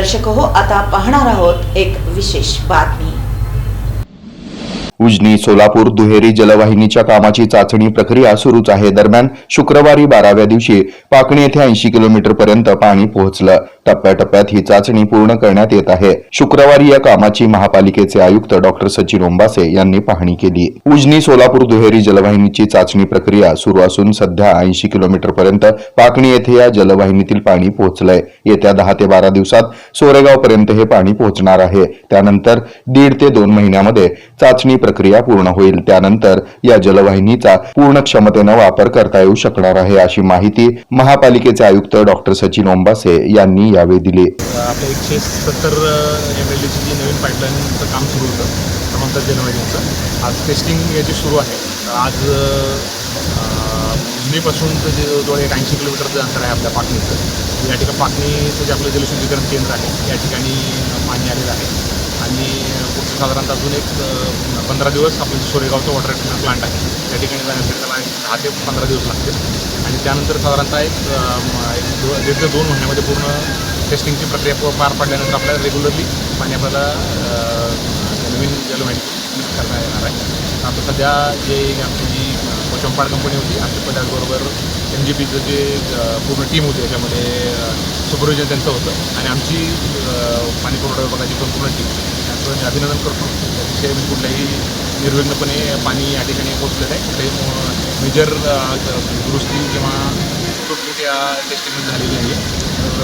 दर्शक हो आता पाहणार आहोत एक विशेष बातमी. उजनी सोलापूर दुहेरी जलवाहिनीच्या कामाची चाचणी प्रक्रिया सुरूच आहे. दरम्यान शुक्रवारी बाराव्या दिवशी पाकणी येथे ऐंशी किलोमीटर पर्यंत पाणी पोहोचलं. टप्प्याटप्प्यात ही चाचणी पूर्ण करण्यात येत आहे. शुक्रवारी या कामाची महापालिकेचे आयुक्त डॉक्टर सचिन ओंबासे यांनी पाहणी केली. उजनी सोलापूर दुहेरी जलवाहिनीची चाचणी प्रक्रिया सुरू असून सध्या ऐंशी किलोमीटर पर्यंत पाकणी येथे या जलवाहिनीतील पाणी पोहोचलंय. येत्या दहा ते बारा दिवसात सोरेगाव पर्यंत हे पाणी पोहोचणार आहे. त्यानंतर दीड ते दोन महिन्यामध्ये चाचणी प्रक्रिया पूर्ण होईल. त्यानंतर या जलवाहिनीचा पूर्ण क्षमतेनं वापर करता येऊ शकणार आहे अशी माहिती महापालिकेचे आयुक्त डॉक्टर सचिन ओंबासे यांनी या यावेळी दिले. आपल्या एकशे सत्तर एम एल डीची जी नवीन पाईपलाईनचं काम सुरू होतं समांतर जनवाहिनीचं आज टेस्टिंग याची सुरू आहे. आज उजनीपासून ते जे जवळ एक ऐंशी किलोमीटरचं अंतर आहे आपल्या पाटणीचं. या ठिकाणी पाटणीचं जे आपलं जलशुद्धीकरण केंद्र आहे या ठिकाणी पाणी आलेलं आहे. आणि पुढचं साधारणतः अजून एक पंधरा दिवस आपलं सोरेगावचं वॉटर ट्रीटमेंट प्लांट आहे. त्या ठिकाणी जाण्यासाठी त्याला दहा ते पंधरा दिवस लागतील. आणि त्यानंतर साधारणतः एक दीड ते दोन महिन्यामध्ये पूर्ण टेस्टिंगची प्रक्रिया पार पडल्यानंतर आपल्याला रेग्युलरली पाणी आपल्याला नवीन जलवाहिनी करण्यात येणार आहे. आता सध्या जे आमची जी कोचंपाड कंपनी होती आमच्या त्याचबरोबर एम जी पीचं जे पूर्ण टीम होती याच्यामध्ये सुपरविजन त्यांचं होतं. आणि आमची पाणी पुरवठा विभागाची पण पूर्ण टीम त्यांचं मी अभिनंदन करतो अतिशय मी कुठल्याही निर्विघ्नपणे पाणी या ठिकाणी पोचलेलं आहे. कुठल्याही मेजर दुरुस्ती किंवा खूप या टेस्टिंग झालेली आहे तर,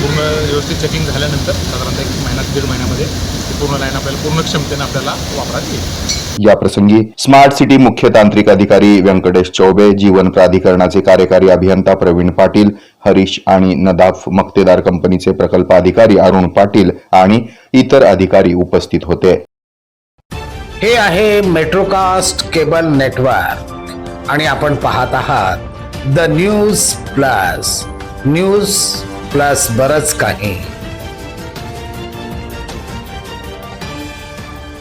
पूर्ण व्यवस्थित चेकिंग झाल्यानंतर साधारणतः एक महिना दीड महिन्यामध्ये पूर्ण लाईन आपल्याला पूर्ण क्षमतेने आपल्याला वापरात येईल. या प्रसंगी स्मार्ट सिटी मुख्य तांत्रिक अधिकारी व्यंकटेश चौबे जीवन प्राधिकरणाचे कार्यकारी अभियंता प्रवीण पाटील हरीश आणि नदाफ मक्तेदार कंपनीचे प्रकल्प अधिकारी अरुण पाटील आणि इतर अधिकारी उपस्थित होते. हे आहे मेट्रोकास्ट केबल नेटवर्क आणि आपण पाहत आहात the news plus news plus बरंच काही.